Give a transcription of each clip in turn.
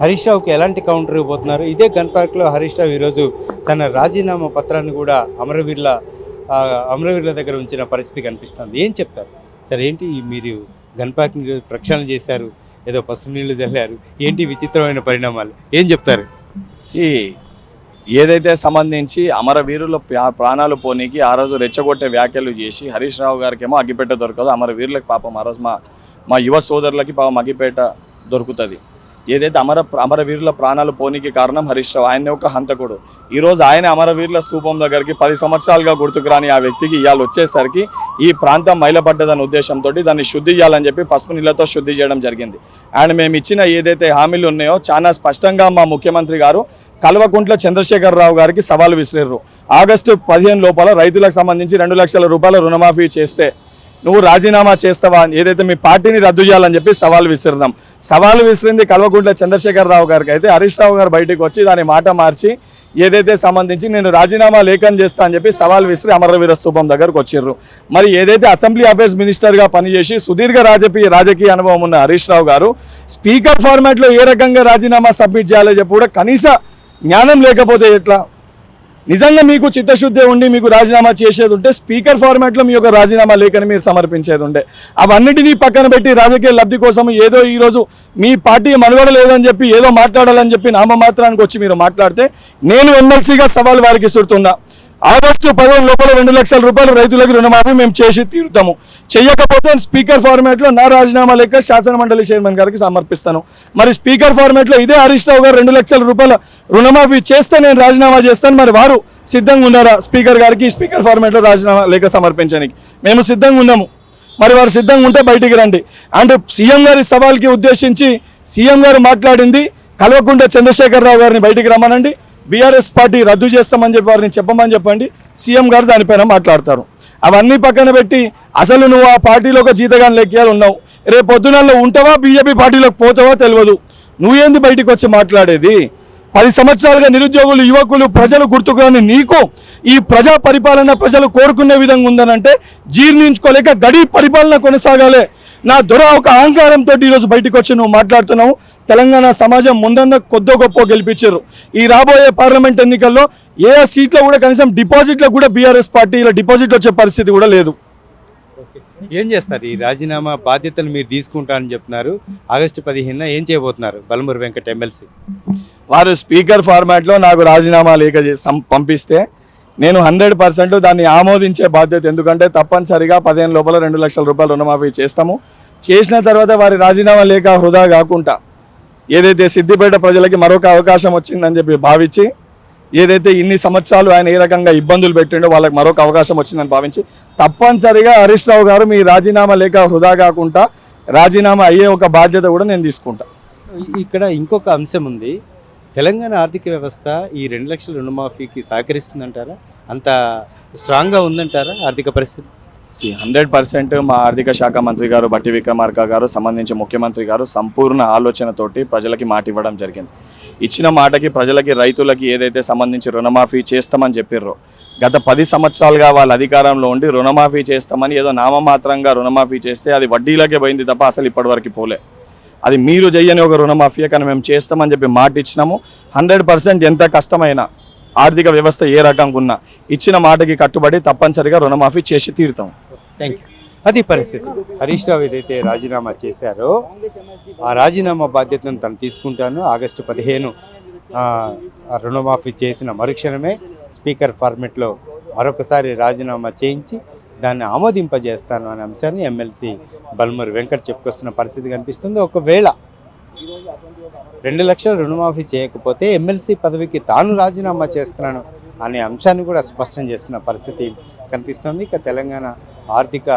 హరీష్ రావుకి ఎలాంటి కౌంటర్ ఇవ్వబోతున్నారు? ఇదే గన్ పార్క్లో హరీష్ రావు ఈరోజు తన రాజీనామా పత్రాన్ని కూడా అమరవీరుల అమరవీర్ల అమరవీరుల దగ్గర ఉంచిన పరిస్థితి కనిపిస్తుంది. ఏం చెప్తారు? సరే ఏంటి మీరు గన్ పార్క్ని ప్రక్షాళన చేశారు ఏదో పసుపు నీళ్ళు చల్లారు ఏంటి విచిత్రమైన పరిణామాలు? ఏం చెప్తారు? సి ఏదైతే సంబంధించి అమరవీరుల ప్రాణాలు పోనీకి ఆ రోజు రెచ్చగొట్టే వ్యాఖ్యలు చేసి హరీష్ రావు గారికి ఏమో అగ్గిపెట్ట దొరకదు అమరవీరులకు పాపం ఆ రోజు మా మా యువ సోదరులకి పాపం అగ్గిపేట దొరుకుతుంది. ఏదైతే అమర అమరవీరుల ప్రాణాలు పోనీకి కారణం హరీష్ రావు ఆయన ఒక హంతకుడు. ఈరోజు ఆయన అమరవీరుల స్థూపం దగ్గరికి పది సంవత్సరాలుగా గుర్తుకు రాని ఆ వ్యక్తికి ఇవాళ వచ్చేసరికి ఈ ప్రాంతం మైలపడ్డదన్న ఉద్దేశంతో దాన్ని శుద్ధి చేయాలని చెప్పి పసుపు నీళ్ళతో శుద్ధి చేయడం జరిగింది. అండ్ మేము ఇచ్చిన ఏదైతే హామీలు ఉన్నాయో చాలా స్పష్టంగా మా ముఖ్యమంత్రి గారు కల్వకుంట్ల చంద్రశేఖరరావు గారికి సవాలు విసిరారు ఆగస్టు పదిహేను లోపల రైతులకు సంబంధించి రెండు లక్షల రూపాయల రుణమాఫీ చేస్తే నువ్వు రాజీనామా చేస్తావా అని ఏదైతే మీ పార్టీని రద్దు చేయాలని చెప్పి సవాల్ విసిరినాం. సవాల్ విసిరింది కల్వకుంట్ల చంద్రశేఖరరావు గారికి. అయితే హరీష్ రావు గారు బయటకు వచ్చి దాని మాట మార్చి ఏదైతే సంబంధించి నేను రాజీనామా లేఖం చేస్తా అని చెప్పి సవాల్ విసిరి అమరవీర స్థూపం దగ్గరకు వచ్చిర్రు. మరి ఏదైతే అసెంబ్లీ అఫేర్స్ మినిస్టర్గా పనిచేసి సుదీర్ఘ రాజకీయ రాజకీయ అనుభవం ఉన్న హరీష్ రావు గారు స్పీకర్ ఫార్మాట్లో ఏ రకంగా రాజీనామా సబ్మిట్ చేయాలో చెప్పి కూడా కనీస జ్ఞానం లేకపోతే ఎట్లా? నిజంగా మీకు చిత్తశుద్ధి ఉండి మీకు రాజీనామా చేసేది ఉంటే స్పీకర్ ఫార్మాట్లో మీ యొక్క రాజీనామా లేఖని మీరు సమర్పించేది ఉండే. అవన్నిటినీ పక్కన పెట్టి రాజకీయ లబ్ధి కోసం ఏదో ఈరోజు మీ పార్టీ మనుగడ లేదని చెప్పి ఏదో మాట్లాడాలని చెప్పి నామమాత్రానికి వచ్చి మీరు మాట్లాడితే నేను ఎమ్మెల్సీగా సవాల్ వారికి ఇస్తున్నా ఆగస్టు పదిహేను లోపల రెండు లక్షల రూపాయలు రైతులకు రుణమాఫీ మేము చేసి తీరుతాము. చేయకపోతే స్పీకర్ ఫార్మాట్లో నా రాజీనామా లేక శాసనమండలి చైర్మన్ గారికి సమర్పిస్తాను. మరి స్పీకర్ ఫార్మాట్లో ఇదే హరీష్ రావు గారు రెండు లక్షల రూపాయల రుణమాఫీ చేస్తే నేను రాజీనామా చేస్తాను. మరి వారు సిద్ధంగా ఉన్నారా? స్పీకర్ గారికి స్పీకర్ ఫార్మాట్లో రాజీనామా లేక సమర్పించడానికి. మేము సిద్ధంగా ఉన్నాము. మరి వారు సిద్ధంగా ఉంటే బయటికి రండి. అంటే సీఎం గారి సవాల్కి ఉద్దేశించి సీఎం గారు మాట్లాడింది. కల్వకుంట్ల చంద్రశేఖరరావు గారిని బయటికి రమ్మనండి. బీఆర్ఎస్ పార్టీ రద్దు చేస్తామని చెప్పి వారిని చెప్పమని చెప్పండి. సీఎం గారు దానిపైన మాట్లాడతారు. అవన్నీ పక్కన పెట్టి అసలు నువ్వు ఆ పార్టీలో ఒక జీతగాని లెక్కలు ఉన్నావు. రేపు పొద్దునల్లో ఉంటావా? బీజేపీ పార్టీలోకి పోతావా? తెలియదు. నువ్వేంది బయటికి వచ్చి మాట్లాడేది? పది సంవత్సరాలుగా నిరుద్యోగులు యువకులు ప్రజలు గుర్తుకురాని నీకు ఈ ప్రజా పరిపాలన ప్రజలు కోరుకునే విధంగా ఉందనంటే జీర్ణించుకోలేక గడి పరిపాలన కొనసాగాలే. నా దొర ఒక అహంకారంతో ఈరోజు బయటకు వచ్చి నువ్వు మాట్లాడుతున్నావు. తెలంగాణ సమాజం ముందన్న కొద్దో గొప్ప గెలిపించారు. ఈ రాబోయే పార్లమెంట్ ఎన్నికల్లో ఏ సీట్లో కూడా కనీసం డిపాజిట్లో కూడా బీఆర్ఎస్ పార్టీ ఇలా డిపాజిట్ వచ్చే పరిస్థితి కూడా లేదు. ఏం చేస్తారు? ఈ రాజీనామా బాధ్యతలు మీరు తీసుకుంటారని చెప్తున్నారు. ఆగస్టు పదిహేనున ఏం చేయబోతున్నారు? బలమూరు వెంకట ఎమ్మెల్సీ. వారు స్పీకర్ ఫార్మాట్లో నాకు రాజీనామా లేఖ సం- పంపిస్తే నేను హండ్రెడ్ పర్సెంట్ దాన్ని ఆమోదించే బాధ్యత ఎందుకంటే తప్పనిసరిగా పదిహేను లోపల రెండు లక్షల రూపాయలు రుణమాఫీ చేస్తాము. చేసిన తర్వాత వారి రాజీనామా లేక హృదా కాకుండా ఏదైతే సిద్దిపేట ప్రజలకి మరొక అవకాశం వచ్చిందని చెప్పి భావించి ఏదైతే ఇన్ని సంవత్సరాలు ఆయన ఏ రకంగా ఇబ్బందులు పెట్టిండో వాళ్ళకి మరొక అవకాశం వచ్చిందని భావించి తప్పనిసరిగా హరీష్ రావు గారు మీ రాజీనామా లేక హృదా కాకుండా రాజీనామా అయ్యే ఒక బాధ్యత కూడా నేను తీసుకుంటా. ఇక్కడ ఇంకొక అంశం ఉంది. తెలంగాణ ఆర్థిక వ్యవస్థ ఈ రెండు లక్షల రుణమాఫీకి సహకరిస్తుందంటారా? అంత స్ట్రాంగ్గా ఉందంటారా ఆర్థిక పరిస్థితి? సి హండ్రెడ్ పర్సెంట్ మా ఆర్థిక శాఖ మంత్రి గారు బట్టి విక్రమార్క గారు సంబంధించి ముఖ్యమంత్రి గారు సంపూర్ణ ఆలోచనతోటి ప్రజలకి మాట ఇవ్వడం జరిగింది. ఇచ్చిన మాటకి ప్రజలకి రైతులకి ఏదైతే సంబంధించి రుణమాఫీ చేస్తామని చెప్పిర్రో గత పది సంవత్సరాలుగా వాళ్ళ అధికారంలో ఉండి రుణమాఫీ చేస్తామని ఏదో నామమాత్రంగా రుణమాఫీ చేస్తే అది వడ్డీలకే పోయింది తప్ప అసలు ఇప్పటివరకు పోలే. అది మీరు చెయ్యని ఒక రుణమాఫీ కానీ మేము చేస్తామని చెప్పి మాట ఇచ్చినాము హండ్రెడ్ పర్సెంట్ ఎంత కష్టమైనా ఆర్థిక వ్యవస్థ ఏ రకంగా ఉన్నా ఇచ్చిన మాటకి కట్టుబడి తప్పనిసరిగా రుణమాఫీ చేసి తీరుతాం. థ్యాంక్ యూ అది పరిస్థితి. హరీష్ రావు ఏదైతే రాజీనామా చేశారో ఆ రాజీనామా బాధ్యతను తను తీసుకుంటాను. ఆగస్టు పదిహేను రుణమాఫీ చేసిన మరుక్షణమే స్పీకర్ ఫార్మెట్లో మరొకసారి రాజీనామా చేయించి దాన్ని ఆమోదింపజేస్తాను అనే అంశాన్ని ఎమ్మెల్సీ బల్మూరి వెంకట్ చెప్పుకొస్తున్న పరిస్థితి కనిపిస్తుంది. ఒకవేళ రెండు లక్షల రుణమాఫీ చేయకపోతే ఎమ్మెల్సీ పదవికి తాను రాజీనామా చేస్తున్నాను అనే అంశాన్ని కూడా స్పష్టం చేస్తున్న పరిస్థితి కనిపిస్తుంది. ఇక తెలంగాణ ఆర్థిక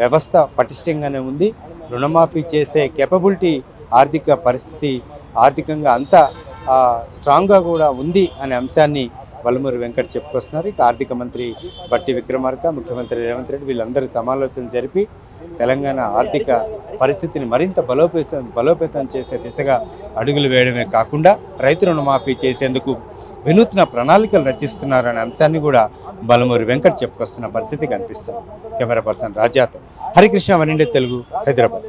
వ్యవస్థ పటిష్టంగానే ఉంది. రుణమాఫీ చేసే కెపబిలిటీ ఆర్థిక పరిస్థితి ఆర్థికంగా అంత స్ట్రాంగ్గా కూడా ఉంది అనే అంశాన్ని వల్లమూరి వెంకట్ చెప్పుకొస్తున్నారు. ఇక ఆర్థిక మంత్రి బట్టి విక్రమార్క ముఖ్యమంత్రి రేవంత్ రెడ్డి వీళ్ళందరూ సమాలోచన జరిపి తెలంగాణ ఆర్థిక పరిస్థితిని మరింత బలోపేతం బలోపేతం చేసే దిశగా అడుగులు వేయడమే కాకుండా రైతు రుణమాఫీ చేసేందుకు వినూత్న ప్రణాళికలు రచిస్తున్నారనే అంశాన్ని కూడా బలమూరి వెంకట్ చెప్పుకొస్తున్న పరిస్థితి కనిపిస్తుంది. కెమెరా పర్సన్ రాజాతో హరికృష్ణ వనిండే తెలుగు హైదరాబాద్.